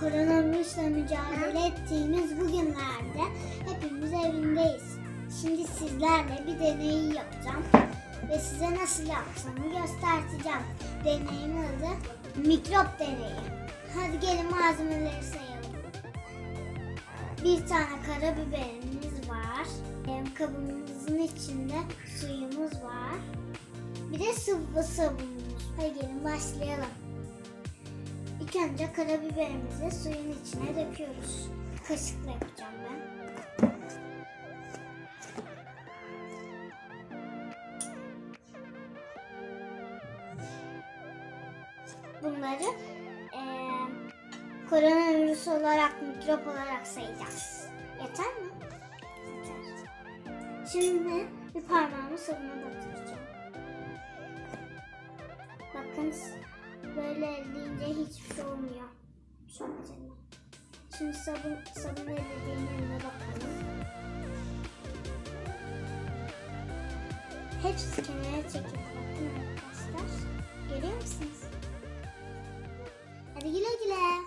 Koronavirüsle mücadele ha? ettiğimiz bugünlerde hepimiz evindeyiz. Şimdi sizlerle bir deney yapacağım ve size nasıl yaptığımı göstereceğim. Deneyimin adı mikrop deneyi. Hadi gelin malzemeleri sayalım. Bir tane karabiberimiz var. Kabımızın içinde suyumuz var. Bir de sıvı sabunumuz. Hadi gelin başlayalım. Önce karabiberimizi suyun içine döküyoruz. Kaşıkla yapacağım ben. Bunları eee koronavirüs olarak, mikrop olarak sayacağız. Yeter mi? Yeter. Şimdi bir parmağımı sabuna batıracağım. Bakın böyle Yıkayınca hiçbir şey olmuyor. Çok güzel. Şimdi sabun, sabun ellediğimlerine bakalım. Hepsi kenara çekildi. Bakın arkadaşlar. Görüyor musunuz? Hadi güle güle.